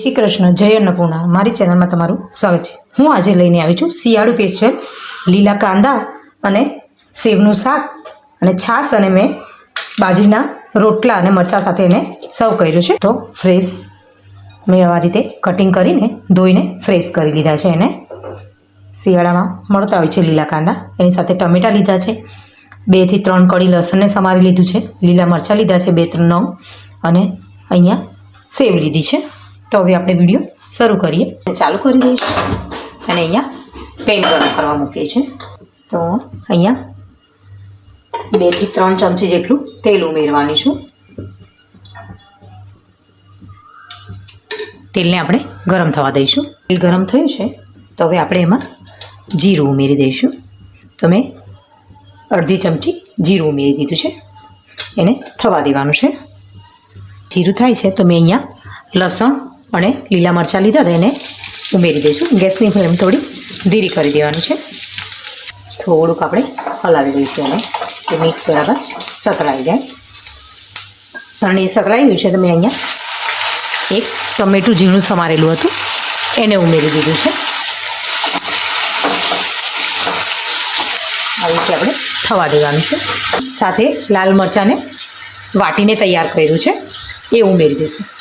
શ્રી કૃષ્ણ જય અન્નપૂર્ણા. મારી ચેનલમાં તમારું સ્વાગત છે. હું આજે લઈને આવી છું શિયાળુ સ્પેશિયલ લીલા કાંદા અને સેવનું શાક અને છાશ અને મેં બાજરીના રોટલા અને મરચાં સાથે એને સર્વ કર્યું છે. તો ફ્રેશ મેં આવા રીતે કટિંગ કરીને ધોઈને ફ્રેશ કરી લીધા છે એને. શિયાળામાં મળતા હોય છે લીલા કાંદા. એની સાથે ટમેટાં લીધા છે. બેથી ત્રણ કળી લસણને સમારી લીધું છે. લીલા મરચાં લીધા છે, બે ત્રણ. નવ અને અહીંયા સેવ લીધી છે. તો હવે આપણે વીડિયો શરૂ કરીએ. ચાલુ કરી દઈશું. અને અહીંયા પેન ગરમ કરવા મૂકીએ છીએ. તો અહીંયા બેથી ત્રણ ચમચી જેટલું તેલ ઉમેરવાની છું. તેલને આપણે ગરમ થવા દઈશું. તેલ ગરમ થયું છે, તો હવે આપણે એમાં જીરું ઉમેરી દઈશું. તો મેં અડધી ચમચી જીરું ઉમેરી દીધું છે. એને થવા દેવાનું છે. જીરું થાય છે, તો મેં અહીંયા લસણ અને લીલા મરચાં લીધા હતા, એને ઉમેરી દઈશું. ગેસની ફ્લેમ થોડી ધીરી કરી દેવાની છે. થોડુંક આપણે હલાવી દઈશું એને. એ મિક્સ બરાબર સતળાઈ જાય. અને એ સતળાઈ ગયું છે, તો મેં અહીંયા એક ટમેટું ઝીણું સમારેલું હતું. એને ઉમેરી દીધું છે. આવી રીતે આપણે થવા દેવાનું છે. સાથે લાલ મરચાંને વાટીને તૈયાર કર્યું છે. એ ઉમેરી દઈશું.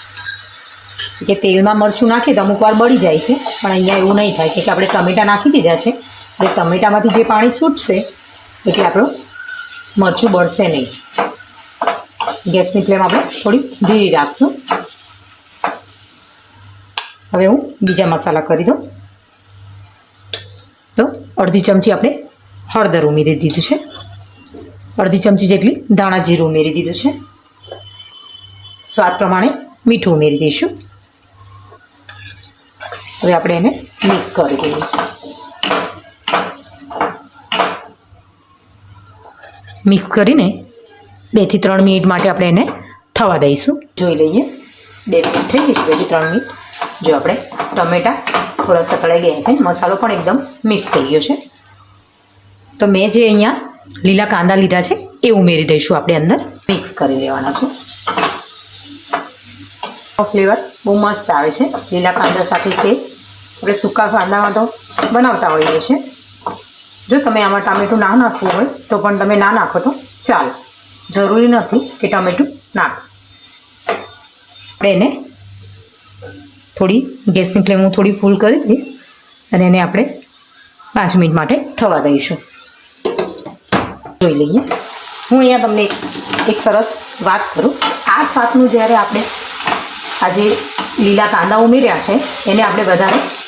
કે તેલમાં મરચું નાખીએ તો અમુક વાર બળી જાય છે. પણ અહીંયા એવું નહીં થાય કે આપણે ટમેટાં નાખી દીધા છે. એટલે ટમેટામાંથી જે પાણી છૂટશે, એટલે આપણું મરચું બળશે નહીં. ગેસની ફ્લેમ આપણે થોડી ધીરી રાખશું. હવે હું બીજા મસાલા કરી દઉં. તો અડધી ચમચી આપણે હળદર ઉમેરી દીધું છે. અડધી ચમચી જેટલી ધાણા જીરું ઉમેરી દીધું છે. સ્વાદ પ્રમાણે મીઠું ઉમેરી દઈશું. હવે આપણે એને મિક્સ કરી દઈએ. મિક્સ કરીને બેથી ત્રણ મિનિટ માટે આપણે એને થવા દઈશું. જોઈ લઈએ. બે મિનિટ થઈ ગઈ છે બેથી ત્રણ મિનિટ. જો આપણે ટમેટાં થોડા સતળાઈ ગયા છે. મસાલો પણ એકદમ મિક્સ થઈ ગયો છે. તો મેં જે અહીંયા લીલા કાંદા લીધા છે, એ ઉમેરી દઈશું આપણે અંદર. મિક્સ કરી લેવાના છે. ફ્લેવર બહુ મસ્ત આવે છે. લીલા કાંદા સાથે સેવ આપણે સૂકા કાંદામાં તો બનાવતા હોઈએ છીએ. જો તમે આમાં ટામેટું ના નાખવું હોય, તો પણ તમે ના નાખો તો ચાલો. જરૂરી નથી કે ટામેટું નાખો. આપણે એને થોડી ગેસની ફ્લેમ હું થોડી ફૂલ કરી દઈશ અને એને આપણે પાંચ મિનિટ માટે થવા દઈશું. જોઈ લઈએ. હું અહીંયા તમને એક- સરસ વાત કરું. આ શાકનું જ્યારે આપણે આજે લીલા કાંદા ઉમેર્યા છે, એને આપણે વધારે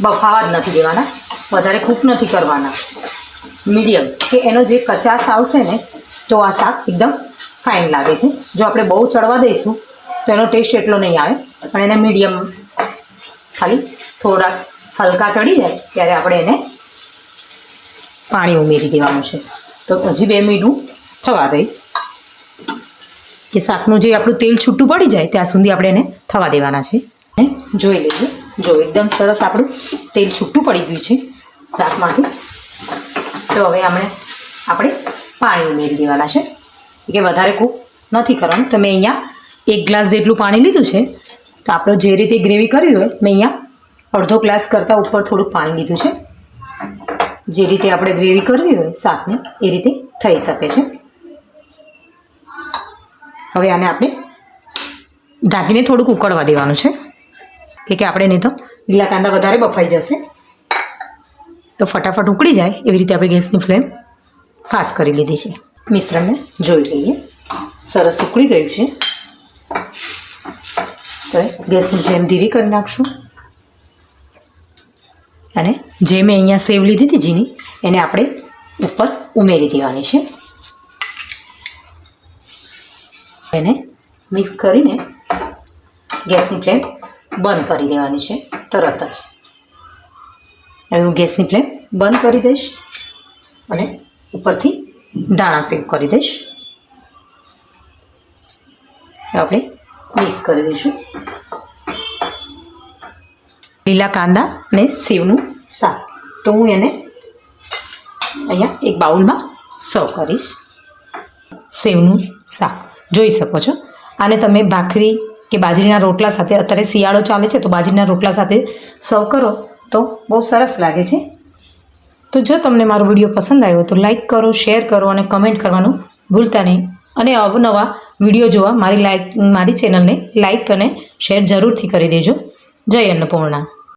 બફાવા જ નથી દેવાના. વધારે કૂક નથી કરવાના. મીડિયમ. કે એનો જે કચાશ આવશે ને, તો આ શાક એકદમ ફાઇન લાગે છે. જો આપણે બહુ ચડવા દઈશું, તો એનો ટેસ્ટ એટલો નહીં આવે. પણ એને મીડિયમ ખાલી થોડાક હલકા ચડી જાય, ત્યારે આપણે એને પાણી ઉમેરી દેવાનું છે. તો હજી બે મિનિટ થવા દઈશ. કે શાકનું જે આપણું તેલ છૂટું પડી જાય, ત્યાં સુધી આપણે એને થવા દેવાના છે. જોઈ લઈએ. જો, એકદમ સરસ આપણું તેલ છૂટું પડી ગયું છે શાકમાંથી. તો હવે આપણે આપણે પાણી ઉમેરી દેવાના છે. કે વધારે કૂક નથી કરવાનું. તો મેં અહીંયા એક ગ્લાસ જેટલું પાણી લીધું છે. તો આપણે જે રીતે ગ્રેવી કરી હોય, મેં અહીંયા અડધો ગ્લાસ કરતાં ઉપર થોડુંક પાણી લીધું છે. જે રીતે આપણે ગ્રેવી કરવી હોય, શાકને, એ રીતે થઈ શકે છે. હવે આને આપણે ઢાંકીને થોડુંક ઉકળવા દેવાનું છે. કે કે આપણે નહીં તો લીલા કાંદા વધારે બફાઈ જશે. તો ફટાફટ ઉકળી જાય એવી રીતે આપણે ગેસની ફ્લેમ ફાસ્ટ કરી લીધી છે. મિશ્રણને જોઈ લઈએ. સરસ ઉકળી ગયું છે. તો ગેસની ફ્લેમ ધીરી કરી નાખશું. અને જે મેં અહીંયા સેવ લીધી હતી જીની એને આપણે ઉપર ઉમેરી દેવાની છે. એને મિક્સ કરીને ગેસની ફ્લેમ બંધ કરી દેવાની છે, તરત જ. હવે હું ગેસની ફ્લેમ બંધ કરી દઈશ અને ઉપરથી દાણા સેવ કરી દઈશ. આપણે મિક્સ કરી દઈશું. લીલા કાંદા અને સેવનું શાક. તો હું એને અહીંયા એક બાઉલમાં સર્વ કરીશ. સેવનું શાક. જોઈ શકો છો? આને તમે ભાખરી કે બાજરીના રોટલા સાથે અત્યારે શિયાળો ચાલે છે, તો બાજરીના રોટલા સાથે સર્વ કરો, તો બહુ સરસ લાગે છે. તો જો તમને મારો વીડિયો પસંદ આવ્યો, તો લાઇક કરો, શેર કરો અને કમેન્ટ કરવાનું ભૂલતા નહીં. અને અવનવા વીડિયો જોવા મારી લાઈક, મારી ચેનલને લાઈક અને શેર જરૂરથી કરી દેજો. જય અન્નપૂર્ણા.